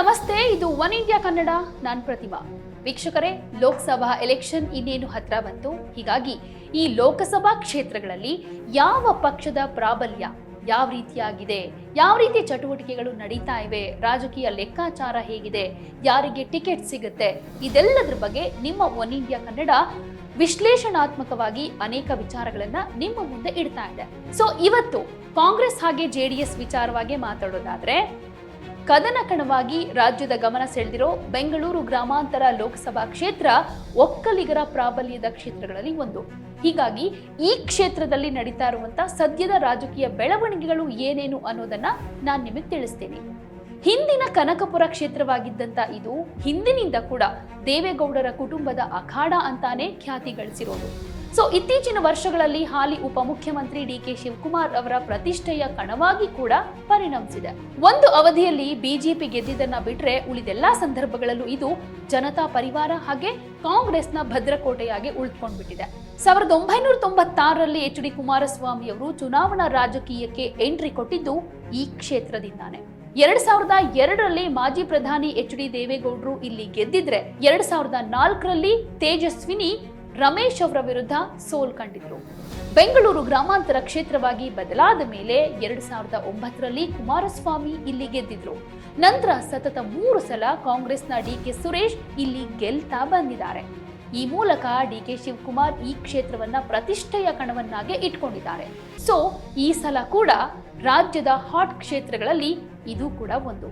ನಮಸ್ತೆ, ಇದು one India Kannada. ನಾನ್ ಪ್ರತಿಮಾ ವೀಕ್ಷಕರೇ, ಲೋಕಸಭಾ ಎಲೆಕ್ಷನ್ ಇನ್ನೇನು ಹತ್ರ ಬಂತು? ಹೀಗಾಗಿ, ಈ ಲೋಕಸಭಾ ಕ್ಷೇತ್ರಗಳಲ್ಲಿ ಯಾವ ಪಕ್ಷದ ಪ್ರಾಬಲ್ಯ ಯಾವ ರೀತಿಯಾಗಿದೆ? ಯಾವ ರೀತಿ ಚಟುವಟಿಕೆಗಳು ನಡೀತಾ ಇವೆ? ರಾಜಕೀಯ ಲೆಕ್ಕಾಚಾರ ಹೇಗಿದೆ? ಯಾರಿಗೆ ಟಿಕೆಟ್ ಸಿಗುತ್ತೆ? ಇದೆಲ್ಲದ್ರ ಬಗ್ಗೆ ನಿಮ್ಮ ಒನ್ ಇಂಡಿಯಾ ಕನ್ನಡ ವಿಶ್ಲೇಷಣಾತ್ಮಕವಾಗಿ ಅನೇಕ ವಿಚಾರಗಳನ್ನ ನಿಮ್ಮ ಮುಂದೆ ಇಡ್ತಾ ಇದೆ. ಸೊ ಇವತ್ತು ಕಾಂಗ್ರೆಸ್ ಹಾಗೆ ಜೆಡಿಎಸ್ ವಿಚಾರವಾಗಿ ಮಾತಾಡೋದಾದ್ರೆ ಕದನ ಕಣವಾಗಿ ರಾಜ್ಯದ ಗಮನ ಸೆಳೆದಿರೋ ಬೆಂಗಳೂರು ಗ್ರಾಮಾಂತರ ಲೋಕಸಭಾ ಕ್ಷೇತ್ರ ಒಕ್ಕಲಿಗರ ಪ್ರಾಬಲ್ಯದ ಕ್ಷೇತ್ರಗಳಲ್ಲಿ ಒಂದು. ಹೀಗಾಗಿ ಈ ಕ್ಷೇತ್ರದಲ್ಲಿ ನಡೀತಾ ಇರುವಂತಹ ಸದ್ಯದ ರಾಜಕೀಯ ಬೆಳವಣಿಗೆಗಳು ಏನೇನು ಅನ್ನೋದನ್ನ ನಾನು ನಿಮಗೆ ತಿಳಿಸ್ತೀನಿ. ಹಿಂದಿನ ಕನಕಪುರ ಕ್ಷೇತ್ರವಾಗಿದ್ದಂತ ಇದು ಹಿಂದಿನಿಂದ ಕೂಡ ದೇವೇಗೌಡರ ಕುಟುಂಬದ ಅಖಾಡ ಅಂತಾನೆ ಖ್ಯಾತಿ ಗಳಿಸಿರೋದು. ಸೊ ಇತ್ತೀಚಿನ ವರ್ಷಗಳಲ್ಲಿ ಹಾಲಿ ಉಪಮುಖ್ಯಮಂತ್ರಿ ಡಿ ಕೆ ಶಿವಕುಮಾರ್ ಅವರ ಪ್ರತಿಷ್ಠೆಯ ಕಣವಾಗಿ ಕೂಡ ಪರಿಣಮಿಸಿದೆ. ಒಂದು ಅವಧಿಯಲ್ಲಿ ಬಿಜೆಪಿ ಗೆದ್ದಿದ್ದನ್ನ ಬಿಟ್ರೆ ಉಳಿದೆಲ್ಲಾ ಸಂದರ್ಭಗಳಲ್ಲೂ ಇದು ಜನತಾ ಪರಿವಾರ ಹಾಗೆ ಕಾಂಗ್ರೆಸ್ನ ಭದ್ರಕೋಟೆಯಾಗಿ ಉಳಿದುಕೊಂಡ್ಬಿಟ್ಟಿದೆ ಸಾವಿರದ ಒಂಬೈನೂರ ತೊಂಬತ್ತಾರರಲ್ಲಿ ಎಚ್ ಡಿ ಕುಮಾರಸ್ವಾಮಿ ಅವರು ಚುನಾವಣಾ ರಾಜಕೀಯಕ್ಕೆ ಎಂಟ್ರಿ ಕೊಟ್ಟಿದ್ದು ಈ ಕ್ಷೇತ್ರದಿಂದಾನೆ. ಎರಡ್ ಸಾವಿರದ ಎರಡರಲ್ಲಿ ಮಾಜಿ ಪ್ರಧಾನಿ ಎಚ್ ಡಿ ದೇವೇಗೌಡರು ಇಲ್ಲಿ ಗೆದ್ದಿದ್ರೆ ಎರಡ್ ಸಾವಿರದ ನಾಲ್ಕರಲ್ಲಿ ತೇಜಸ್ವಿನಿ ರಮೇಶ್ ಅವರ ವಿರುದ್ಧ ಸೋಲ್ ಕಂಡಿದ್ರು. ಬೆಂಗಳೂರು ಗ್ರಾಮಾಂತರ ಕ್ಷೇತ್ರವಾಗಿ ಬದಲಾದ ಮೇಲೆ ಎರಡು ಸಾವಿರದ ಒಂಬತ್ತರಲ್ಲಿ ಕುಮಾರಸ್ವಾಮಿ ಇಲ್ಲಿ ಗೆದ್ದಿದ್ರು. ನಂತರ ಸತತ ಮೂರು ಸಲ ಕಾಂಗ್ರೆಸ್ನ ಡಿ ಕೆ ಸುರೇಶ್ ಇಲ್ಲಿ ಗೆಲ್ತಾ ಬಂದಿದ್ದಾರೆ. ಈ ಮೂಲಕ ಡಿ ಕೆ ಶಿವಕುಮಾರ್ ಈ ಕ್ಷೇತ್ರವನ್ನ ಪ್ರತಿಷ್ಠೆಯ ಕಣವನ್ನಾಗಿ ಇಟ್ಕೊಂಡಿದ್ದಾರೆ. ಸೊ ಈ ಸಲ ಕೂಡ ರಾಜ್ಯದ ಹಾಟ್ ಕ್ಷೇತ್ರಗಳಲ್ಲಿ ಇದು ಕೂಡ ಒಂದು.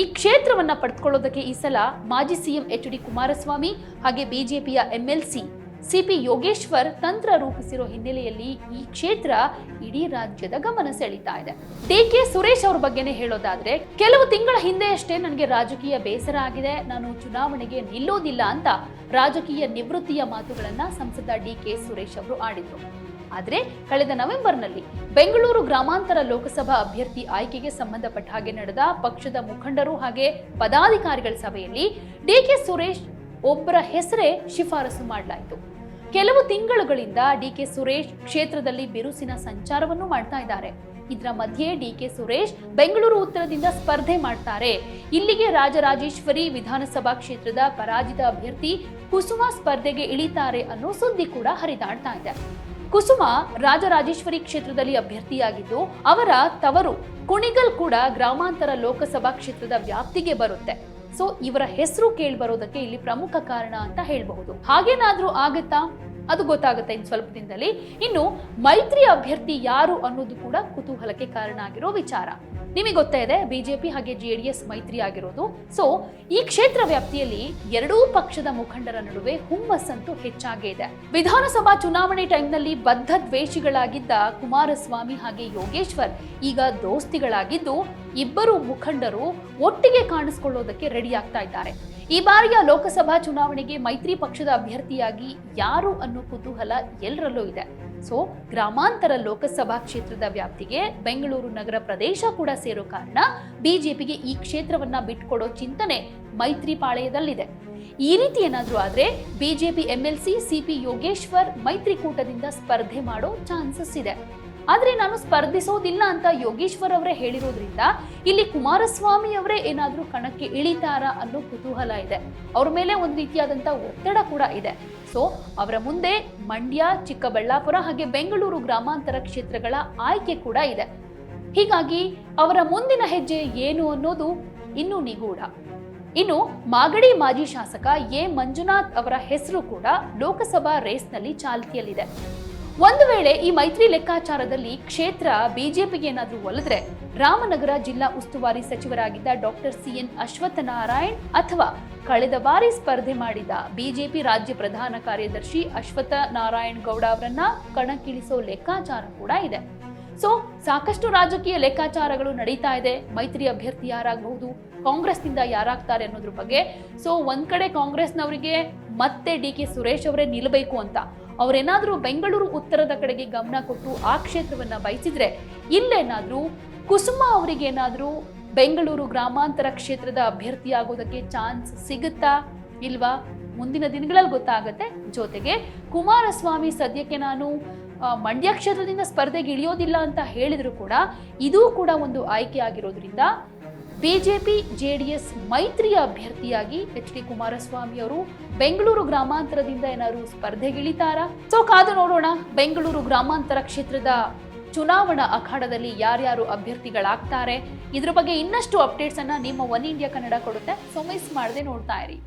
ಈ ಕ್ಷೇತ್ರವನ್ನ ಪಡೆದುಕೊಳ್ಳೋದಕ್ಕೆ ಈ ಸಲ ಮಾಜಿ ಸಿಎಂ ಎಚ್ ಡಿ ಕುಮಾರಸ್ವಾಮಿ ಹಾಗೆ ಬಿಜೆಪಿಯ ಎಂಎಲ್ಸಿ ಸಿಪಿ ಯೋಗೇಶ್ವರ್ ತಂತ್ರ ರೂಪಿಸಿರೋ ಹಿನ್ನೆಲೆಯಲ್ಲಿ ಈ ಕ್ಷೇತ್ರ ಇಡೀ ರಾಜ್ಯದ ಗಮನ ಸೆಳೀತಾ ಇದೆ. ಡಿ ಕೆ ಸುರೇಶ್ ಅವ್ರ ಬಗ್ಗೆನೇ ಹೇಳೋದಾದ್ರೆ, ಕೆಲವು ತಿಂಗಳ ಹಿಂದೆ ಅಷ್ಟೇ ನನಗೆ ರಾಜಕೀಯ ಬೇಸರ ಆಗಿದೆ, ನಾನು ಚುನಾವಣೆಗೆ ನಿಲ್ಲೋದಿಲ್ಲ ಅಂತ ರಾಜಕೀಯ ನಿವೃತ್ತಿಯ ಮಾತುಗಳನ್ನ ಸಂಸದ ಡಿ ಕೆ ಸುರೇಶ್ ಅವರು ಆಡಿದ್ರು. ಆದ್ರೆ ಕಳೆದ ನವೆಂಬರ್ನಲ್ಲಿ ಬೆಂಗಳೂರು ಗ್ರಾಮಾಂತರ ಲೋಕಸಭಾ ಅಭ್ಯರ್ಥಿ ಆಯ್ಕೆಗೆ ಸಂಬಂಧಪಟ್ಟ ಹಾಗೆ ನಡೆದ ಪಕ್ಷದ ಮುಖಂಡರು ಹಾಗೆ ಪದಾಧಿಕಾರಿಗಳ ಸಭೆಯಲ್ಲಿ ಡಿ ಕೆ ಸುರೇಶ್ ಒಬ್ಬರ ಹೆಸರೇ ಶಿಫಾರಸು ಮಾಡಲಾಯಿತು. ಕೆಲವು ತಿಂಗಳುಗಳಿಂದ ಡಿ ಕೆ ಸುರೇಶ್ ಕ್ಷೇತ್ರದಲ್ಲಿ ಬಿರುಸಿನ ಸಂಚಾರವನ್ನು ಮಾಡ್ತಾ ಇದ್ದಾರೆ. ಇದರ ಮಧ್ಯೆ ಡಿ ಕೆ ಸುರೇಶ್ ಬೆಂಗಳೂರು ಉತ್ತರದಿಂದ ಸ್ಪರ್ಧೆ ಮಾಡ್ತಾರೆ. ಇಲ್ಲಿಗೆ ರಾಜರಾಜೇಶ್ವರಿ ವಿಧಾನಸಭಾ ಕ್ಷೇತ್ರದ ಪರಾಜಿತ ಅಭ್ಯರ್ಥಿ ಕುಸುಮ ಸ್ಪರ್ಧೆಗೆ ಇಳಿತಾರೆ ಅನ್ನೋ ಸುದ್ದಿ ಕೂಡ ಹರಿದಾಡ್ತಾ ಇದೆ. ಕುಸುಮ ರಾಜರಾಜೇಶ್ವರಿ ಕ್ಷೇತ್ರದಲ್ಲಿ ಅಭ್ಯರ್ಥಿಯಾಗಿದ್ದು, ಅವರ ತವರು ಕುಣಿಗಲ್ ಕೂಡ ಗ್ರಾಮಾಂತರ ಲೋಕಸಭಾ ಕ್ಷೇತ್ರದ ವ್ಯಾಪ್ತಿಗೆ ಬರುತ್ತೆ. ಸೊ ಇವರ ಹೆಸರು ಕೇಳಿ ಬರೋದಕ್ಕೆ ಇಲ್ಲಿ ಪ್ರಮುಖ ಕಾರಣ ಅಂತ ಹೇಳಬಹುದು. ಹಾಗೇನಾದ್ರೂ ಆಗತ್ತಾ? ಅದು ಗೊತ್ತಾಗುತ್ತೆ ಇನ್ನು ಸ್ವಲ್ಪ ದಿನದಲ್ಲಿ. ಇನ್ನು ಮೈತ್ರಿ ಅಭ್ಯರ್ಥಿ ಯಾರು ಅನ್ನೋದು ಕೂಡ ಕುತೂಹಲಕ್ಕೆ ಕಾರಣ ಆಗಿರೋ ವಿಚಾರ. ನಿಮಗೆ ಗೊತ್ತಾ ಇದೆ, ಬಿಜೆಪಿ ಹಾಗೆ ಜೆಡಿಎಸ್ ಮೈತ್ರಿ ಆಗಿರೋದು. ಸೊ ಈ ಕ್ಷೇತ್ರ ವ್ಯಾಪ್ತಿಯಲ್ಲಿ ಎರಡೂ ಪಕ್ಷದ ಮುಖಂಡರ ನಡುವೆ ಹುಮ್ಮಸ್ಸಂತೂ ಹೆಚ್ಚಾಗೇ ಇದೆ. ವಿಧಾನಸಭಾ ಚುನಾವಣೆ ಟೈಮ್ನಲ್ಲಿ ಬದ್ಧ ದ್ವೇಷಿಗಳಾಗಿದ್ದ ಕುಮಾರಸ್ವಾಮಿ ಹಾಗೆ ಯೋಗೇಶ್ವರ್ ಈಗ ದೋಸ್ತಿಗಳಾಗಿದ್ದು, ಇಬ್ಬರು ಮುಖಂಡರು ಒಟ್ಟಿಗೆ ಕಾಣಿಸಿಕೊಳ್ಳೋದಕ್ಕೆ ರೆಡಿ ಆಗ್ತಾ ಇದ್ದಾರೆ. ಈ ಬಾರಿಯ ಲೋಕಸಭಾ ಚುನಾವಣೆಗೆ ಮೈತ್ರಿ ಪಕ್ಷದ ಅಭ್ಯರ್ಥಿಯಾಗಿ ಯಾರು ಅನ್ನೋ ಕುತೂಹಲ ಎಲ್ಲರಲ್ಲೂ ಇದೆ. ಸೊ ಗ್ರಾಮಾಂತರ ಲೋಕಸಭಾ ಕ್ಷೇತ್ರದ ವ್ಯಾಪ್ತಿಗೆ ಬೆಂಗಳೂರು ನಗರ ಪ್ರದೇಶ ಕೂಡ ಸೇರೋ ಕಾರಣ ಬಿಜೆಪಿಗೆ ಈ ಕ್ಷೇತ್ರವನ್ನ ಬಿಟ್ಕೊಡೋ ಚಿಂತನೆ ಮೈತ್ರಿ ಪಾಳೆಯದಲ್ಲಿದೆ ಈ ರೀತಿ ಏನಾದ್ರೂ ಆದ್ರೆ ಬಿಜೆಪಿ ಎಂಎಲ್ಸಿ, ಸಿಪಿ ಯೋಗೇಶ್ವರ್ ಮೈತ್ರಿಕೂಟದಿಂದ ಸ್ಪರ್ಧೆ ಮಾಡೋ ಚಾನ್ಸಸ್ ಇದೆ. ಆದ್ರೆ ನಾನು ಸ್ಪರ್ಧಿಸೋದಿಲ್ಲ ಅಂತ ಯೋಗೇಶ್ವರ್ ಅವರೇ ಹೇಳಿರೋದ್ರಿಂದ ಇಲ್ಲಿ ಕುಮಾರಸ್ವಾಮಿ ಅವರೇ ಏನಾದ್ರೂ ಕಣಕ್ಕೆ ಇಳಿತಾರ ಅನ್ನೋ ಕುತೂಹಲ ಇದೆ. ಅವ್ರ ಮೇಲೆ ಒಂದು ರೀತಿಯಾದಂತ ಒತ್ತಡ ಕೂಡ ಇದೆ. ಸೊ ಅವರ ಮುಂದೆ ಮಂಡ್ಯ, ಚಿಕ್ಕಬಳ್ಳಾಪುರ ಹಾಗೆ ಬೆಂಗಳೂರು ಗ್ರಾಮಾಂತರ ಕ್ಷೇತ್ರಗಳ ಆಯ್ಕೆ ಕೂಡ ಇದೆ. ಹೀಗಾಗಿ ಅವರ ಮುಂದಿನ ಹೆಜ್ಜೆ ಏನು ಅನ್ನೋದು ಇನ್ನೂ ನಿಗೂಢ. ಇನ್ನು ಮಾಗಡಿ ಮಾಜಿ ಶಾಸಕ ಎ. ಮಂಜುನಾಥ್ ಅವರ ಹೆಸರು ಕೂಡ ಲೋಕಸಭಾ ರೇಸ್ನಲ್ಲಿ ಚಾಲ್ತಿಯಲ್ಲಿದೆ. ಒಂದು ವೇಳೆ ಈ ಮೈತ್ರಿ ಲೆಕ್ಕಾಚಾರದಲ್ಲಿ ಕ್ಷೇತ್ರ ಬಿಜೆಪಿಗೆ ಏನಾದರೂ ಒಲಿದ್ರೆ ರಾಮನಗರ ಜಿಲ್ಲಾ ಉಸ್ತುವಾರಿ ಸಚಿವರಾಗಿದ್ದ ಡಾಕ್ಟರ್ ಸಿಎನ್ ಅಶ್ವತ್ಥನಾರಾಯಣ್ ಅಥವಾ ಕಳೆದ ಬಾರಿ ಸ್ಪರ್ಧೆ ಮಾಡಿದ ಬಿಜೆಪಿ ರಾಜ್ಯ ಪ್ರಧಾನ ಕಾರ್ಯದರ್ಶಿ ಅಶ್ವತ್ಥ ನಾರಾಯಣ್ ಗೌಡ ಅವರನ್ನ ಕಣಕ್ಕಿಳಿಸೋ ಲೆಕ್ಕಾಚಾರ ಕೂಡ ಇದೆ. ಸೊ, ಸಾಕಷ್ಟು ರಾಜಕೀಯ ಲೆಕ್ಕಾಚಾರಗಳು ನಡೀತಾ ಇದೆ. ಮೈತ್ರಿ ಅಭ್ಯರ್ಥಿ ಯಾರಾಗಬಹುದು, ಕಾಂಗ್ರೆಸ್ನಿಂದ ಯಾರಾಗ್ತಾರೆ ಅನ್ನೋದ್ರ ಬಗ್ಗೆ. ಸೊ, ಒಂದ್ ಕಡೆ ಕಾಂಗ್ರೆಸ್ನವರಿಗೆ ಮತ್ತೆ ಡಿ ಕೆ ಸುರೇಶ್ ಅವರೇ ನಿಲ್ಲಬೇಕು ಅಂತ. ಅವರೇನಾದರೂ ಬೆಂಗಳೂರು ಉತ್ತರದ ಕಡೆಗೆ ಗಮನ ಕೊಟ್ಟು ಆ ಕ್ಷೇತ್ರವನ್ನ ಬಯಸಿದ್ರೆ, ಇಲ್ಲೇನಾದರೂ ಕುಸುಮ ಅವರಿಗೇನಾದರೂ ಬೆಂಗಳೂರು ಗ್ರಾಮಾಂತರ ಕ್ಷೇತ್ರದ ಅಭ್ಯರ್ಥಿ ಆಗೋದಕ್ಕೆ ಚಾನ್ಸ್ ಸಿಗುತ್ತಾ ಇಲ್ವಾ? ಮುಂದಿನ ದಿನಗಳಲ್ಲಿ ಗೊತ್ತಾಗುತ್ತೆ. ಜೊತೆಗೆ ಕುಮಾರಸ್ವಾಮಿ ಸದ್ಯಕ್ಕೆ ನಾನು ಮಂಡ್ಯ ಕ್ಷೇತ್ರದಿಂದ ಸ್ಪರ್ಧೆಗೆ ಇಳಿಯೋದಿಲ್ಲ ಅಂತ ಹೇಳಿದರೂ ಕೂಡ ಇದೂ ಕೂಡ ಒಂದು ಆಯ್ಕೆ ಆಗಿರೋದ್ರಿಂದ ಬಿಜೆಪಿ, ಜೆಡಿಎಸ್ ಮೈತ್ರಿಯ ಅಭ್ಯರ್ಥಿಯಾಗಿ ಎಚ್ ಡಿ ಕುಮಾರಸ್ವಾಮಿ ಅವರು ಬೆಂಗಳೂರು ಗ್ರಾಮಾಂತರದಿಂದ ಏನಾದ್ರು ಸ್ಪರ್ಧೆಗಿಳಿತಾರಾ ಸೊ ಕಾದು ನೋಡೋಣ. ಬೆಂಗಳೂರು ಗ್ರಾಮಾಂತರ ಕ್ಷೇತ್ರದ ಚುನಾವಣಾ ಅಖಾಡದಲ್ಲಿ ಯಾರ್ಯಾರು ಅಭ್ಯರ್ಥಿಗಳಾಗ್ತಾರೆ? ಇದ್ರ ಬಗ್ಗೆ ಇನ್ನಷ್ಟು ಅಪ್ಡೇಟ್ಸ್ ಅನ್ನ ನಿಮ್ಮ ಒನ್ ಇಂಡಿಯಾ ಕನ್ನಡ ಕೊಡುತ್ತೆ. ಸೊ ಮಿಸ್ ಮಾಡದೆ ನೋಡ್ತಾ ಇರಿ.